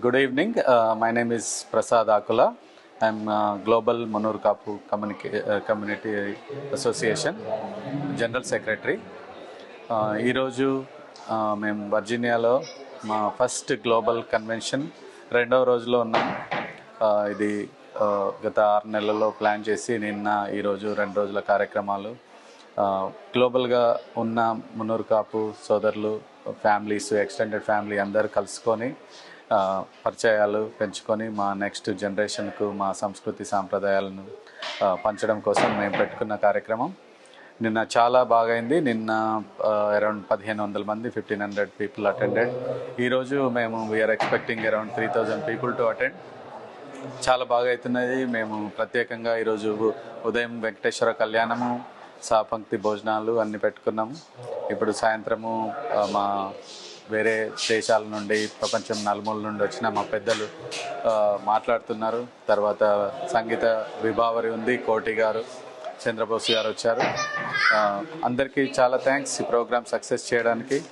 Good evening. Uh, my name is Prasad Akula. I'm uh, Global Manur Kapu Communica- uh, Community Association General Secretary. Uh, ఈరోజు uh, మేము వర్జీనియాలో మా first global convention రెండవ రోజులో ఉన్నాం Uh, ఇది uh, గత ఆరు నెలల్లో ప్లాన్ చేసి నిన్న ఈరోజు రెండు రోజుల కార్యక్రమాలు uh, గ్లోబల్గా ఉన్న మునూరు కాపు సోదరులు ఫ్యామిలీస్ ఎక్స్టెండెడ్ ఫ్యామిలీ అందరూ కలుసుకొని పరిచయాలు పెంచుకొని మా నెక్స్ట్ జనరేషన్కు మా సంస్కృతి సాంప్రదాయాలను పంచడం కోసం మేము పెట్టుకున్న కార్యక్రమం. నిన్న చాలా బాగైంది. నిన్న అరౌండ్ పదిహేను వందల మంది ఫిఫ్టీన్ హండ్రెడ్ పీపుల్ అటెండెడ్ ఈరోజు మేము we're expecting around three thousand people to attend చాలా బాగా అవుతున్నది మేము ప్రత్యేకంగా ఈరోజు ఉదయం వెంకటేశ్వర కళ్యాణము సాపంక్తి భోజనాలు అన్ని పెట్టుకున్నాము. ఇప్పుడు సాయంత్రము మా వేరే దేశాల నుండి ప్రపంచం నలుమూల నుండి వచ్చిన మా పెద్దలు మాట్లాడుతున్నారు. తర్వాత సంగీత విభావరి ఉంది కోటి గారు చంద్రబోస్ గారు వచ్చారు. అందరికీ చాలా థ్యాంక్స్ ఈ ప్రోగ్రామ్ సక్సెస్ చేయడానికి.